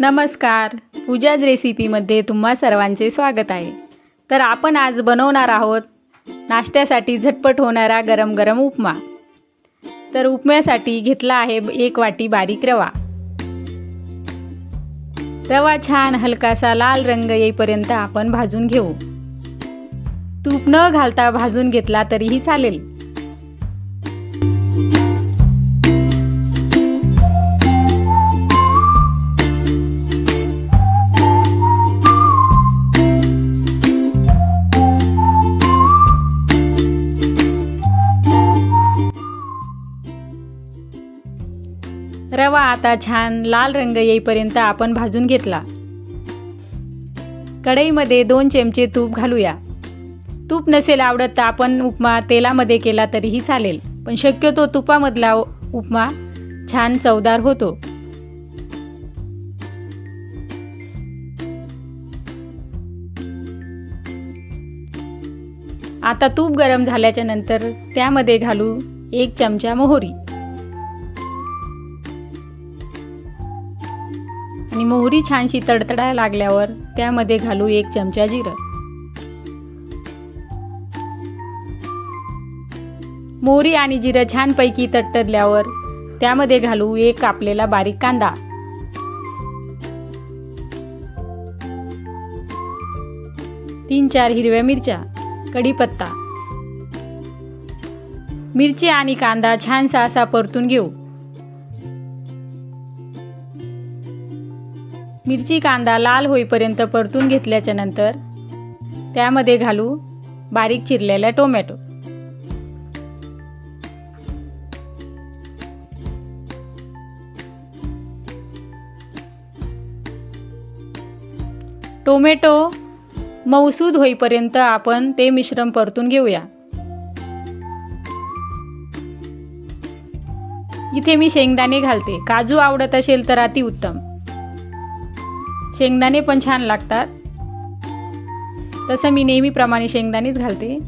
नमस्कार. पूजाज रेसिपीमध्ये तुम्हा सर्वांचे स्वागत आहे. तर आपण आज बनवणार आहोत नाश्त्यासाठी झटपट होणारा गरम गरम उपमा. तर उपम्यासाठी घेतला आहे एक वाटी बारीक रवा. रवा छान हलकासा लाल रंग येईपर्यंत आपण भाजून घेऊ. तूप न घालता भाजून घेतला तरीही चालेल. रवा आता छान लाल रंग येईपर्यंत आपण भाजून घेतला. कढईमध्ये दोन चमचे तूप घालूया. तूप नसेल आवडत तर आपण उपमा तेलामध्ये केला तरीही चालेल पण शक्यतो तुपामधला उपमा छान चवदार होतो. आता तूप गरम झाल्याच्यानंतर त्यामध्ये घालू एक चमचा मोहरी. आणि मोहरी छानशी तडतडायला लागल्यावर त्यामध्ये घालू एक चमचा जिरं. मोहरी आणि जिरं छानपैकी तडतडल्यावर त्यामध्ये घालू एक कापलेला बारीक कांदा. तीन चार हिरव्या मिरच्या कढीपत्ता. मिरची आणि कांदा छानसा असा परतून घेऊ. मिरची कांदा लाल होईपर्यंत परतून घेतल्याच्या नंतर त्यामध्ये घालू बारीक चिरलेला टोमॅटो. टोमॅटो मऊसूद होईपर्यंत आपण ते मिश्रण परतून घेऊया. इथे मी शेंगदाणे घालते. काजू आवडत असेल तर अतिउत्तम. शेंगदाणे पण छान लागतात. तसं मी नेहमीप्रमाणे शेंगदाणेच घालते.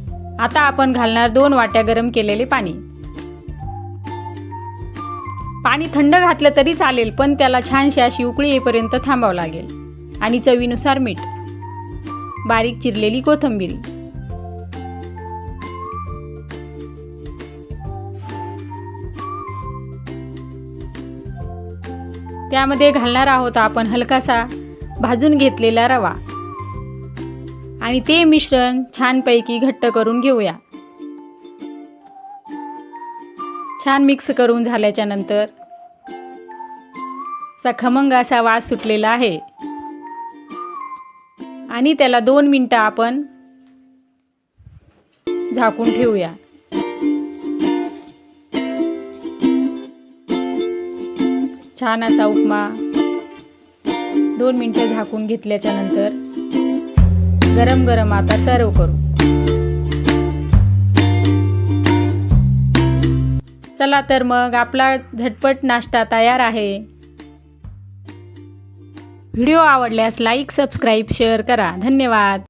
आता आपण घालणार दोन वाट्या गरम केलेले पाणी. पाणी थंड घातलं तरी चालेल पण त्याला छानशी अशी उकळी येईपर्यंत थांबावं लागेल. आणि चवीनुसार मीठ. बारीक चिरलेली कोथंबीर. त्यामध्ये घालणार आहोत आपण हलकासा भाजून घेतलेला रवा. आणि ते मिश्रण छानपैकी घट्ट करून घेऊया. छान मिक्स करून झाल्याच्यानंतर खमंग असा वास सुटलेला आहे. आणि त्याला दोन मिनटं आपण झाकून ठेवूया. छान असा उपमा दोन मिनटं झाकून घेतल्याच्या नंतर गरम गरम आता सर्व करू. चला तर मग आपला झटपट नाश्ता तयार आहे. व्हिडिओ आवडल्यास लाईक सबस्क्राईब शेअर करा. धन्यवाद.